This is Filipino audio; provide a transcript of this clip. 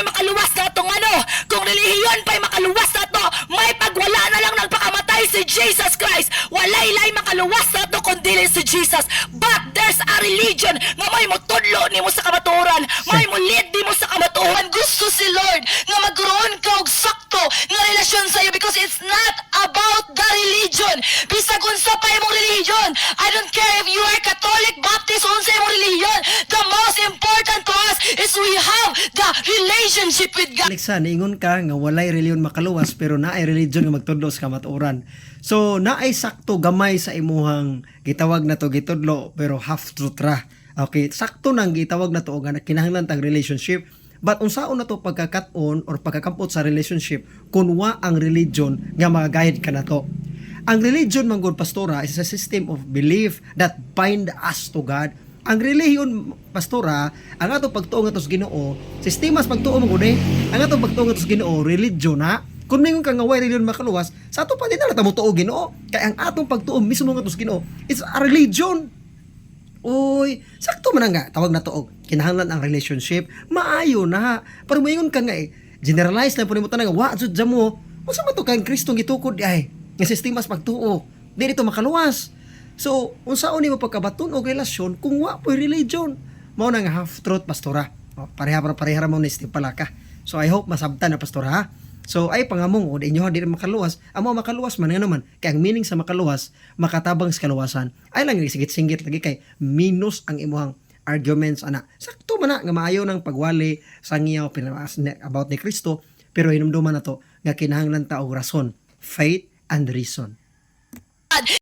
pa'y makaluwas na itong ano, kung relihiyon pa'y makaluwas na to, may pagwala na lang nagpakamatay si Jesus Christ. Walay lay makaluwas na to kundi si Jesus. But there's a religion nga may mo tudlo ni mo sa kamaturan, may mo lead di mo sa kamaturan. Gusto si Lord nga magkaroon ka og sakto nga relasyon sa iyo because it's not about the religion. Bisag unsa pa imong religion. I don't care if you are Catholic, Baptist, unsa imong religion. Is we have the relationship with God. Alexa, niingon ka nga walay reliyon makaluwas pero naay religion nga magtudlo sa kamatuoran. So naay sakto gamay sa imuhang gitawag na to gitudlo pero half truth ra. Okay, sakto nang gitawag na to nga kinahanglan tang relationship. But unsaon na to pagkakat-on or pagkakampot sa relationship kung wa ang religion nga magagayad ka na to. Ang religion man gud pastora is a system of belief that bind us to God ang relihiyon pastora ang ato pagtuo nga sa Ginoo sistemas pagtuo mo gud ang ato pagtuo nga sa Ginoo religion na kung mingon ka nga way religion makaluwas? Sa ato pa din na tamo tuo Ginoo. Kay ang atong pagtuo mismo nga sa Ginoo it's a religion. Uy, sakto man nga tawag na to og kinahanglan ang relationship. Maayo na pero moingon ka nga eh generalize lang po nimo tanan nga wa jud mo unsa man to kang Kristo gitukod ay nga sistemas pagtuo? Di dito makaluwas So, unsaon nimo pagkabaton og relasyon kung wa po'y religion? Mao na nga half truth pastora. O, pareha para pareha mo ni Steve Palaka. So I hope masabtan na pastora ha. So ay pangamong o inyo di makaluwas. Amo makaluwas man nga naman. Kaya ang meaning sa makaluwas, makatabang sa kaluwasan. Ay lang sigit-singgit lagi kay minus ang imuhang arguments ana. Sakto man na nga maayo ng pagwali sa ngiyaw about ni Kristo pero hinumduman na to nga kinahanglan ta og rason, faith and reason.